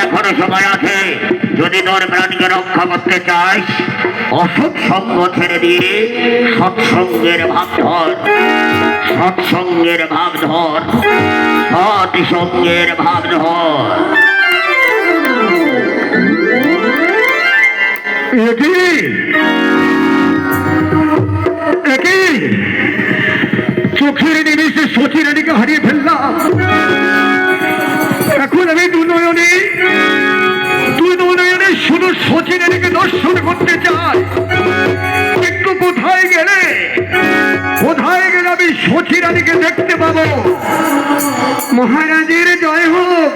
এখনও সময় আছে। যদি তোর প্রাণীকে রক্ষা করতে চাস, অসৎ সঙ্গ ছেড়ে দিয়ে সৎসঙ্গের ভাব ধর, সৎসঙ্গের ভাব ধর সৎ ভাব ধর। একই একই চোখের নিমিষে সচিরানীকে হারিয়ে সচি দর্শন করতে চাই। কিন্তু কোথায় গেলে কোথায় গেলে আমি সচি রানীকে দেখতে পাবো। মহারাজের জয় হোক।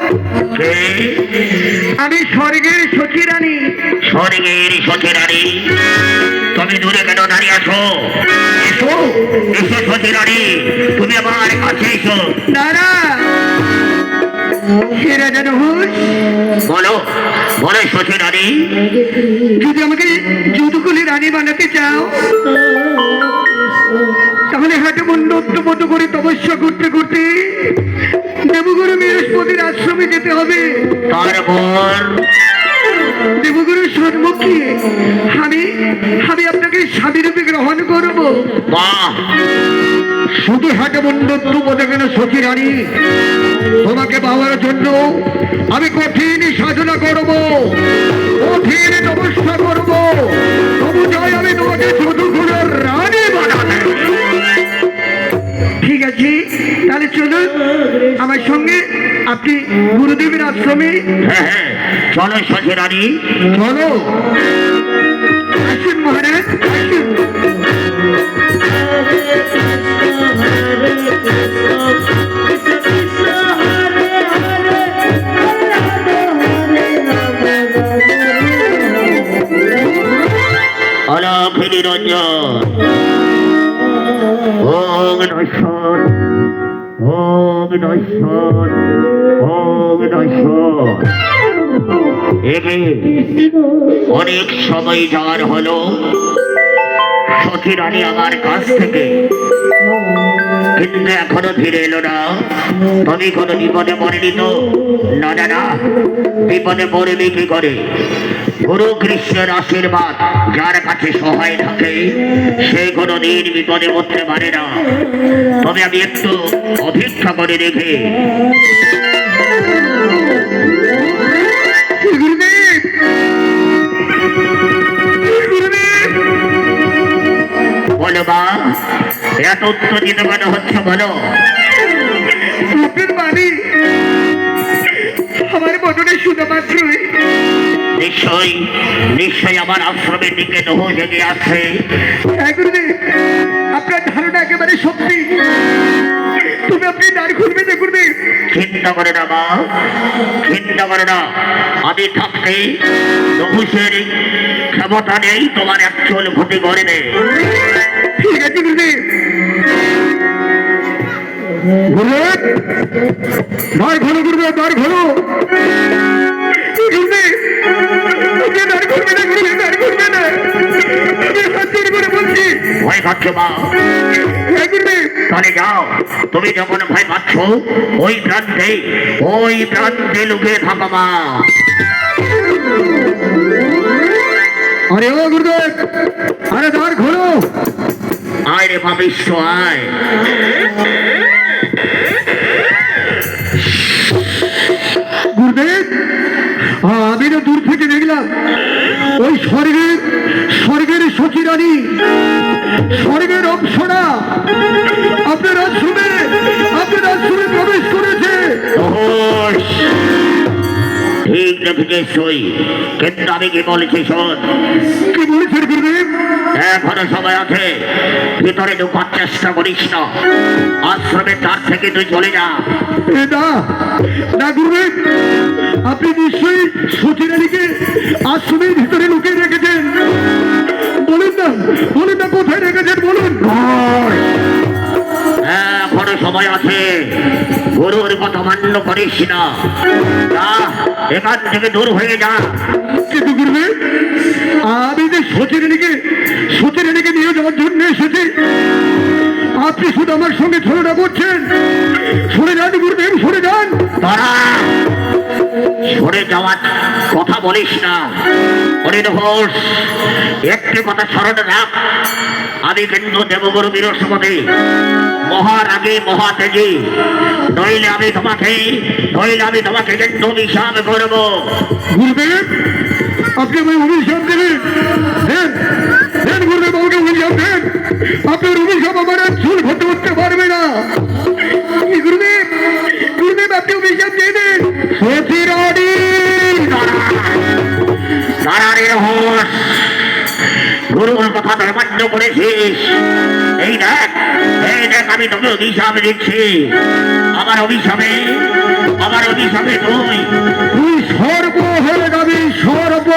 আমি স্বর্গের সচি রানী স্বর্গের সচিরানী। তুমি দূরে কেন দাঁড়িয়ে আছো? এসো এসো সচিরানী। তুমি আমার কাছে এসো। দাঁড়া। বলো যদি আমাকে যদুকুলি রানী বানাতে চাও তাহলে হাটে মন্ডত্ব মতো করে তপস্যা করতে করতে দেবগুরু বৃহস্পতির আশ্রমে যেতে হবে। তারপর? দেবগুরু সম্মুখে আমি আমি আপনাকে স্বামী রূপে গ্রহণ করব। বাহ! শুধু হাটে মতো কেন সচি রানী। তোমাকে পাওয়ার জন্য আমি কঠিন সাধনা করব কঠিন তপস্যা করব। তবু জয় আমি তোমাকে যদুকুলের রানী বানাবে ঠিক আছে তাহলে চলুন আমার সঙ্গে আপনি গুরুদেবের আশ্রমে। হ্যাঁ হ্যাঁ চলো সচিরানী চলো। আসুন মহারাজ আসুন নিরঞ্জন ওম নশ্বর ওম নশ্বর ওম নশ্বর একে অনেক সময় যাওয়ার হলো। সচিরানী আমার কাছ থেকে। কিন্তু এখনও ফিরে এলো না। তুমি কোনো বিপদে পড়েনি তো। না না না। বিপদে পড়েনি কি করে? গুরু কৃষ্ণের আশীর্বাদ যার কাছে সহায় থাকে, সে কোনো দিন বিপদে পড়তে পারে না। তবে আমি একটু অপেক্ষা করে দেখে। বলো মা। এত উত্তেজিত কেন হচ্ছে বলো। বাড়ি আমার বদনে শুধু মাত্রই। নিশ্চয়ই নিশ্চয়ই আমার আশ্রমের দিকে নহু জেগে আসছে হ্যাঁ আপনার ধারণা একেবারে সত্যি। তুমি আপনি দ্বার খুলবে না চিন্তা করে না মা চিন্তা করে না। আমি থাকতে নহুসের ক্ষমতা নেই তোমার একচুয়াল ক্ষতি করে নেই। ঠিক আছে হ্যাঁ তাহলে যাও তুমি যখন ভয় পাচ্ছ ওই প্রান্তে ওই প্রান্তে লুকিয়ে থাকো আরে ও গুরুদেব আরে দ্বার খোলো আয় রে পাবিষ্য আয়। গুরুদেব আমি না দূর থেকে দেখলাম ওই স্বর্গের স্বর্গের সচিরানী স্বর্গের অপসরা আপনার আশ্রমে আপনার আশ্রমে প্রবেশ করেছে। ঠিক দেখেছিস তুই কিন্তু আমি কি বলেছি শোন। কি বলেছেন গুরুদেব এখনও সময় আছে। ভিতরে ঢুকার চেষ্টা করিস না। আশ্রমের তার থেকে তুই চলে যা। না না গুরুদেব আপনি নিশ্চয়ই সচিরানীকে আশ্রমের ভিতরে লুকিয়ে রেখেছেন। বলুন না বলুন না কোথায় রেখেছেন বলুন। হ্যাঁ এখনও সময় আছে। গুরুর কথা মান্য করিস না। এখান থেকে দূর হয়ে যা। কিন্তু গুরুদেব আমি যে সচিরানীকে সচিরানীকে নিয়ে যাওয়ার জন্য এসেছি আপনি শুধু আমার সঙ্গে ছলনা করছেন। সরে যান গুরুদেব সরে যান। তারা সরে যাওয়ার কথা বলিস না। হরিণ ঘোষ, একটি কথা স্মরণে রাখ। আমি কিন্তু দেবগুরু বৃহস্পতি মহারাগে মহাতেজি নইলে আমি তোমাকে, নইলে আমি তোমাকে কিন্তু অভিশাপ করব। গুরুদেব, আপনি আমায় অভিশাপ দেবেন। ধর্মান্য এই দেখ এই দেখ আমি তোকে অভিশাপ দিচ্ছি। আমার অভিশাপে আমার অভিশাপে তুই তুই সর্ব হয়ে যাবি সর্ব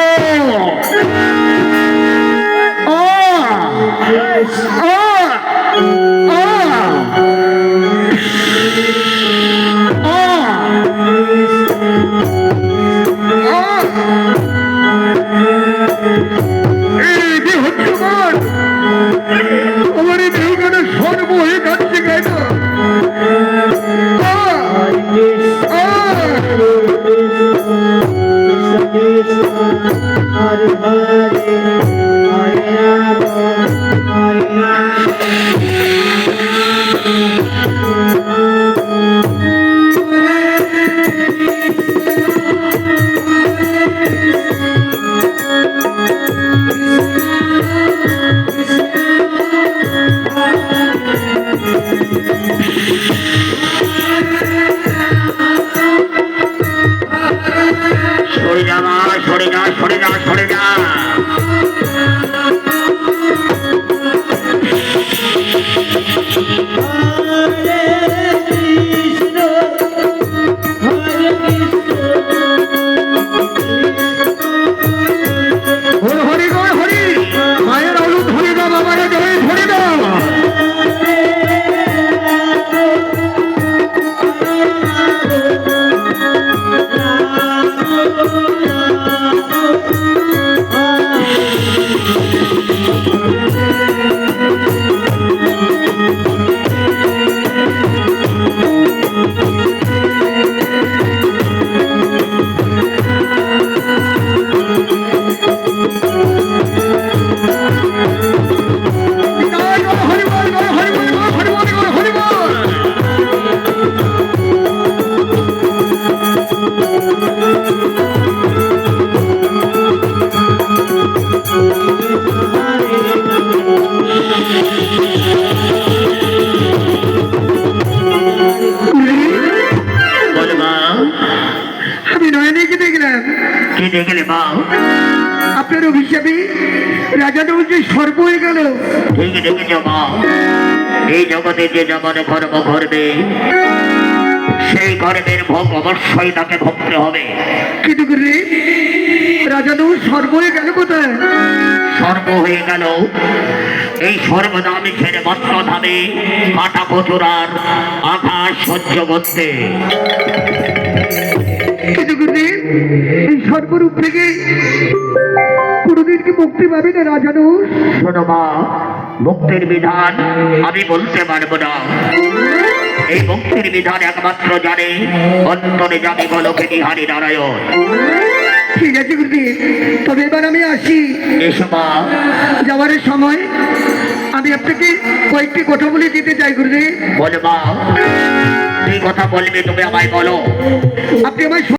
সরে কি মা আপনার অভিশাপে রাজা যে সর্ব হয়ে গেল। ঠিক দেখেছ মা এই জগতে যে যেমন কর্ম করবে সেই কর্মের ভোগ অবশ্যই তাকে ভুগতে হবে। কিন্তু রাজা সর্ব হয়ে গেল কোথায়? সর্ব হয়ে গেল। এই সর্বদামি ছেড়ে মত্ত ধামে কাটা কচুরার আঘাত সহ্য করতে। করে এই সর্বরূপ থেকে কোনোদিন কি মুক্তি পাবে না রাজা শোনো মা মুক্তির বিধান আমি বলতে পারব না। এই মুক্তির বিধান একমাত্র জানে অন্তরে জানে গলকে নিহারি নারায়ণ। ঠিক আছে গুরুদেব তবে এবার আমি আসি। এসো মা। যাওয়ার সময় আমি আপনাকে কয়েকটি কথা বলে দিতে চাই গুরুদেব। বলো মা এই কথা বলবে তুমি আমায় বলো। আপনি আমায়